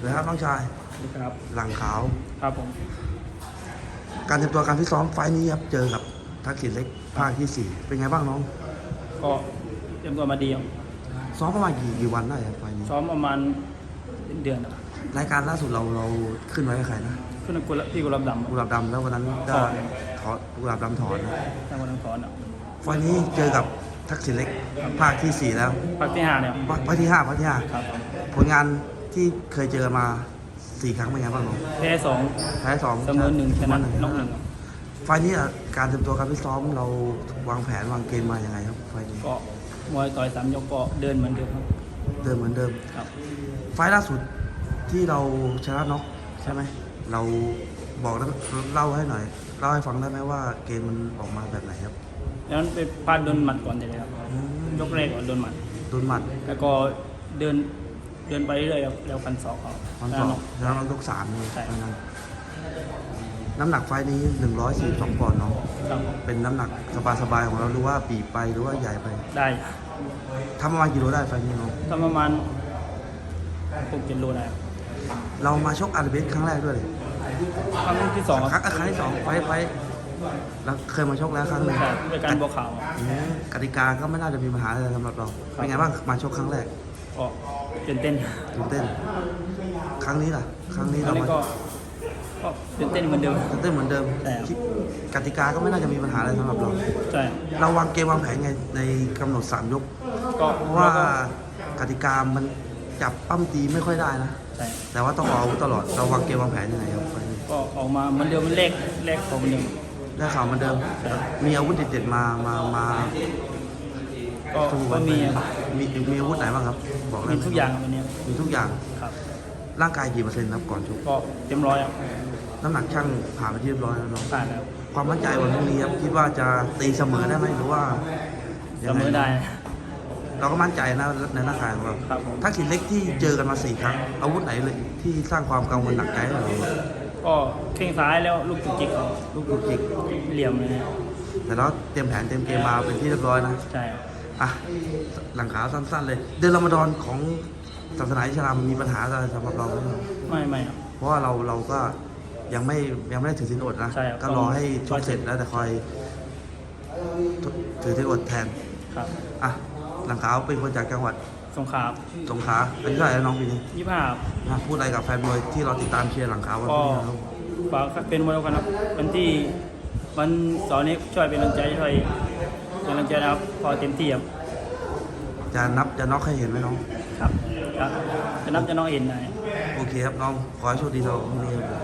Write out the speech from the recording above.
เลยครับน้องชายสวัสดีครับหลังขาว ครับผม การเตรียมตัวการฟิตซ้อมไฟล์นี้ครับเจอกับทักษิณเล็กภาคที่สี่เป็นไงบ้างน้อง ก็เตรียมตัวมาดีครับซ้อมประมาณกี่กี่วันได้ครับไฟล์นี้ซ้อมประมาณเดือนครับรายการล่าสุดเราเราขึ้นไว้กับใครนะขึ้นกุลพี่กุหลาบดำกุหลาบดำแล้ววันนั้นก็ถอนถอนกุหลาบดำถอนนะทางวันนั้นถอนอะไฟล์นี้เจอกับทักษิณเล็กภาคที่สี่แล้วภาคที่ห้าเนี่ยภาคภาคที่ห้าภาคที่ห้าครับผลงาน ที่เคยเจอมาสี่ครั้งเป็นไงบ้างน้องแพ้สอง แพ้สองเสมอหนึ่งชนะเสมนออกหนึ่งครับ ไฟล์นี้อะการเตรียมตัวการฟิตซ้อมเราวางแผนวางเกมมาอย่างไรครับไฟล์นี้ก็มวยต่อยสามยกก็เดินเหมือนเดิมครับเดิมเหมือนเดิม ครับ ไฟล์ล่าสุดที่เราชนะน็อกใช่ไหมเราบอกได้เล่าให้หน่อยเล่าให้ฟังได้ไหมว่าเกมมันออกมาแบบไหนครับแล้วนั้นไปพลาดโดนหมัดก่อนเลยครับอืมยกแรกก่อนโดนหมัด โดนหมัดแล้วก็เดิน เดินไปเรื่อยๆครับแล้วฟันศอกเขามันแล้วต่อน็อกแล้วเรายกสามเลยใช่เพราะฉะนั้นน้ำหนักไฟล์นี้142ปอนด์เนาะครับเป็นน้ำหนักสบายๆของเราหรือว่าปีบไปหรือว่าใหญ่ไปได้ทำประมาณกิโลได้ไฟล์นี้เนาะก็ประมาณหกเจ็ดโลได้ครับเรามาชกอาร์เบสครั้งแรกด้วยเลยครั้งที่สองคครั้รับงครั้งที่สองไฟล์ไฟล์เราเคยมาชกแล้วครั้งหนึ่งใช่ด้วยการบอกข่าวอืมกติกาก็ไม่น่าจะมีปัญหาอะไรสำหรับเราครับเป็นไงบ้างมาชกครั้งแรกก็ ตื่นเต้นตื่นเต้น ครั้งนี้ล่ะ ครั้งนี้ตอเรานนี้มาก็ก็ตื่นเต้นเหมือนเดิม ตื่นเต้นเหมือนเดิมใช่ครับ คิดกติกาก็ไม่น่าจะมีปัญหาอะไรสำหรับเรา ใช่เราวางเกมวางแผนไงในกำหนดสามยก ก็เพราะว่ากติกามันจับปั้มตีไม่ค่อยได้นะ ใช่แต่ว่าต้องรออาวุธตลอด เราวางเกมวางแผนยังไงครับไฟล์นี้ก็ออกมาเหมือนเดิมมันเลขเลขของเหมือนเดิม ได้ข่าวเหมือนเดิมมีอาวุธเด็ดๆมา มา มา ก็สู้ก็มีมีมีอาวุธไหนบ้างครับ บอกได้มีไหทุกอย่างวันนี้มีทุกอย่างครับ ร่างกายกี่เปอร์เซ็นต์ครับก่อนชกก็เต็มร้อยครับน้ำหนักช่างผ่านไปที่เรียบร้อยแล้วเนาะผ่านแล้วความมั่นใจวันพรุ่งนี้ครับคิดว่าจะตีเสมอได้ไหมหรือว่าเสยังมงอได้ เราก็มั่นใจนะในร่างกายของเราครับผมทักษิณเล็กที่เจอกันมาสี่ครั้งอาวุธไหนเลยที่สร้างความกังวลหนักใจให้เราก็เข่งซ้ายแล้วลูกจุกจิกเขาลูกลูกจิกเหลี่ยมเลยนะแต่เราเตรียมแผนเตรียมเกมมาเป็นที่เรียบร้อยนะ ใช่ครับ อะหลังขาวสั้น ๆ เลย เดือนรอมฎอนของศาสนาอิสลามมีปัญหาอะไรสำหรับเราไหมไม่ไม่ครับ เพราะว่าเราเราก็ยังไม่ยังไม่ได้ถือศีลอดนะใช่ครับ ก็รอให้ชกเสร็จแล้วแต่คอยถือศีลอดแทนครับอะหลังขาวเป็นคนจากจังหวัดสงขลาสงขลาเป็นเท่าไหร่แล้วน้องปีนี้ยี่ห้าอะพูดอะไรกับแฟนมวยที่เราติดตามเชียร์หลังขาววันก็นี้นะครับฝากเป็นมวยแล้วกันครับวันที่วันเสาร์นี้ช่วยเป็นกำลังใจช่วยเป็น กำลังใจนะครับพอเต็มที่ครับจะนับจะน็อกให้เห็นไหมน้อง ครับ ครับ จะนับจะน้องเห็นนะโอเคครับน้อง ขอให้โชคดีสำหรับวันนี้ครับผม